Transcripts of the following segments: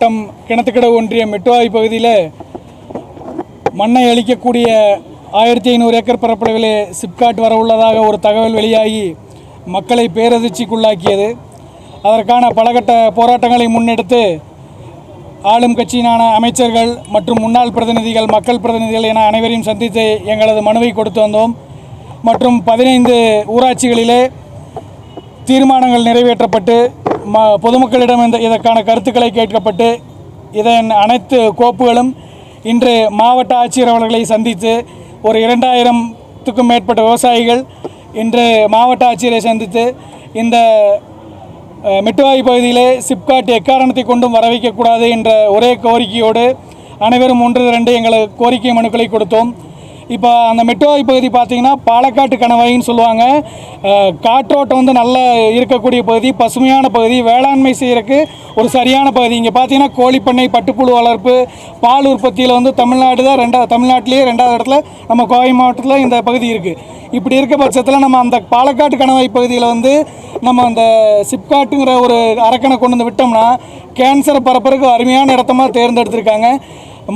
மாவட்டம் கிணத்துக்கடவு ஒன்றிய மெட்டுவாய் பகுதியில் மண்ணை அளிக்கக்கூடிய ஆயிரத்தி ஐநூறு ஏக்கர் பரப்பளவிலே சிப்காட் வரவுள்ளதாக ஒரு தகவல் வெளியாகி மக்களை பேரதிர்ச்சிக்குள்ளாக்கியது. அதற்கான பலகட்ட போராட்டங்களை முன்னெடுத்து ஆளும் கட்சியினான அமைச்சர்கள் மற்றும் முன்னாள் பிரதிநிதிகள் மக்கள் பிரதிநிதிகள் என அனைவரையும் சந்தித்து எங்களது மனுவை கொடுத்து வந்தோம். மற்றும் பதினைந்து ஊராட்சிகளிலே தீர்மானங்கள் நிறைவேற்றப்பட்டு ம பொதுமக்களிடம் இந்த இதற்கான கருத்துக்களை கேட்கப்பட்டு இதன் அனைத்து கோப்புகளும் இன்று மாவட்ட ஆட்சியர் அவர்களை சந்தித்து ஒரு இரண்டாயிரத்துக்கும் மேற்பட்ட விவசாயிகள் இன்று மாவட்ட ஆட்சியரை சந்தித்து இந்த மிட்டுவாய் மெட்டுவாய் பகுதியிலே சிப்காட் எக்காரணத்தை கொண்டும் வர வைக்கக்கூடாது என்ற ஒரே கோரிக்கையோடு அனைவரும் ஒன்று இரண்டு எங்களது கோரிக்கை மனுக்களை கொடுத்தோம். இப்போ அந்த மெட்ரோவாய் பகுதி பார்த்தீங்கன்னா பாலக்காட்டு கணவாயின்னு சொல்லுவாங்க. காற்றோட்டம் வந்து நல்ல இருக்கக்கூடிய பகுதி பசுமையான பகுதி வேளாண்மை செய்கிறதுக்கு ஒரு சரியான பகுதி. இங்கே பார்த்தீங்கன்னா கோழிப்பண்ணை பட்டுப்புழு வளர்ப்பு பால் உற்பத்தியில் வந்து தமிழ்நாடு தான் ரெண்டாவது தமிழ்நாட்டிலேயே ரெண்டாவது இடத்துல நம்ம கோவை மாவட்டத்தில் இந்த பகுதி இருக்குது இப்படி இருக்க பட்சத்தில் நம்ம அந்த பாலக்காட்டு கணவாய் பகுதியில் வந்து நம்ம அந்த சிப்காட்டுங்கிற ஒரு அரக்கனை கொண்டு வந்து விட்டோம்னா கேன்சரை பரப்புறதுக்கு அருமையான இடத்தமாக தேர்ந்தெடுத்திருக்காங்க.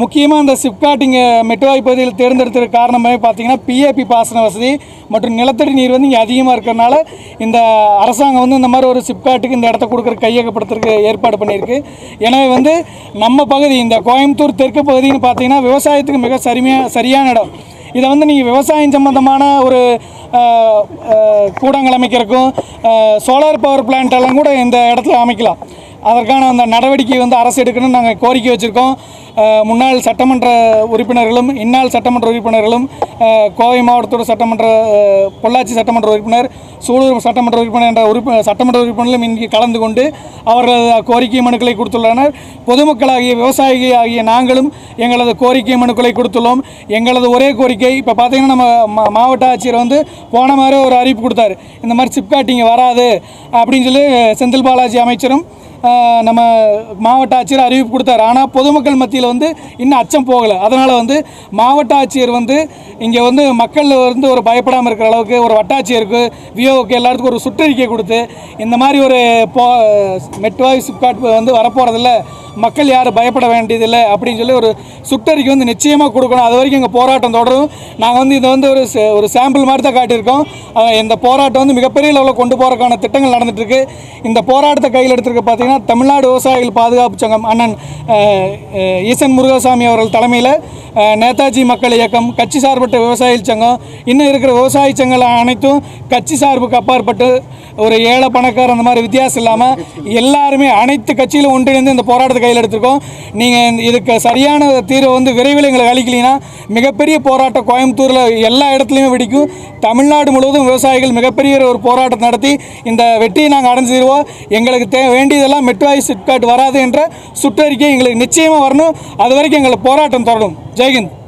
முக்கியமாக இந்த சிப்காட் இங்கே மெட்டுவாய் பகுதியில் தேர்ந்தெடுத்ததுக்கு காரணமே பார்த்தீங்கன்னா பிஏபி பாசன வசதி மற்றும் நிலத்தடி நீர் வந்து இங்கே அதிகமாக இருக்கிறனால இந்த அரசாங்கம் வந்து இந்த மாதிரி ஒரு சிப்காட்டுக்கு இந்த இடத்த கொடுக்குற கையகப்படுத்துறதுக்கு ஏற்பாடு பண்ணியிருக்கு. எனவே வந்து நம்ம பகுதி இந்த கோயம்புத்தூர் தெற்கு பகுதின்னு பார்த்தீங்கன்னா விவசாயத்துக்கு மிக சரிமையாக சரியான இடம். இதை வந்து நீங்கள் விவசாயம் சம்மந்தமான ஒரு கூடங்கள் அமைக்கிறதுக்கும் சோலார் பவர் பிளான்ட் எல்லாம் கூட இந்த இடத்துல அமைக்கலாம். அதற்கான அந்த நடவடிக்கை வந்து அரசு எடுக்கணும்னு நாங்கள் கோரிக்கை வச்சுருக்கோம். முன்னாள் சட்டமன்ற உறுப்பினர்களும் இந்நாள் சட்டமன்ற உறுப்பினர்களும் கோவை மாவட்டத்தோட சட்டமன்ற பொள்ளாச்சி சட்டமன்ற உறுப்பினர் சூலூர் சட்டமன்ற உறுப்பினர் என்ற உறுப்ப சட்டமன்ற உறுப்பினர்களும் இங்கு கலந்து கொண்டு அவர்களது கோரிக்கை மனுக்களை கொடுத்துள்ளனர். பொதுமக்களாகிய விவசாயி ஆகிய நாங்களும் எங்களது கோரிக்கை மனுக்களை கொடுத்துள்ளோம். எங்களது ஒரே கோரிக்கை இப்போ பார்த்தீங்கன்னா நம்ம மா- மாவட்ட ஆட்சியர் வந்து போன மாதிரி ஒரு அறிவிப்பு கொடுத்தாரு. இந்த மாதிரி சிப்காட் இங்கே வராது அப்படின்னு சொல்லி செந்தில் பாலாஜி அமைச்சரும் நம்ம மாவட்ட ஆட்சியர் அறிவிப்பு கொடுத்தாரு. ஆனால் பொதுமக்கள் மத்தியில் வந்து இன்னும் அச்சம் போகலை. அதனால் வந்து மாவட்ட ஆட்சியர் வந்து இங்கே வந்து மக்கள் வந்து ஒரு பயப்படாமல் இருக்கிற அளவுக்கு ஒரு வட்டாட்சியருக்கு விஓக்கு எல்லாத்துக்கும் ஒரு சுற்றறிக்கை கொடுத்து இந்த மாதிரி ஒரு போ மெட்வாய் சிப்காட் வந்து வரப்போகிறதில்ல மக்கள் யாரும் பயப்பட வேண்டியதில்லை அப்படின்னு சொல்லி ஒரு சுற்றறிக்கை வந்து நிச்சயமாக கொடுக்கணும். அது வரைக்கும் எங்கள் போராட்டம் தொடரும். நாங்கள் வந்து இதை வந்து ஒரு ஒரு சாம்பிள் மாதிரி தான் காட்டியிருக்கோம். இந்த போராட்டம் வந்து மிகப்பெரிய லெவலில் கொண்டு போகிறதுக்கான திட்டங்கள் நடந்துகிட்ருக்கு இந்த போராட்டத்தை கையில் எடுத்துருக்க பார்த்தீங்கன்னா தமிழ்நாடு விவசாயிகள் பாதுகாப்பு சங்கம் அண்ணன் ஈசன் முருகசாமி அவர்கள் தலைமையில் நேதாஜி மக்கள் இயக்கம் கட்சி சார்பற்ற விவசாயிகள் சங்கம் இன்னும் இருக்கிற விவசாய சங்கங்கள் அனைத்தும் கட்சி சார்புக்கு அப்பாற்பட்டு ஒரு ஏழை பணக்காரர் அந்த மாதிரி வித்தியாசம் இல்லாமல் எல்லாருமே அனைத்து கட்சியிலும் ஒன்றிணைந்து இந்த போராட்டத்தை கையில் எடுத்திருக்கோம். நீங்கள் இதுக்கு சரியான தீர்வை வந்து விரைவில் எங்களுக்கு அளிக்கலைன்னா மிகப்பெரிய போராட்டம் கோயம்புத்தூரில் எல்லா இடத்துலையுமே வெடிக்கும். தமிழ்நாடு முழுவதும் விவசாயிகள் மிகப்பெரிய ஒரு போராட்டம் நடத்தி இந்த வெற்றியை நாங்கள் அடைஞ்சிருவோம் எங்களுக்கு தே வேண்டியதெல்லாம் மெட்வாய் சிப்காட் வராது என்ற சுற்றறிக்கை எங்களுக்கு நிச்சயமாக வரணும். அது வரைக்கும் எங்களை போராட்டம் தொடரும். ஜெய்ஹிந்த்.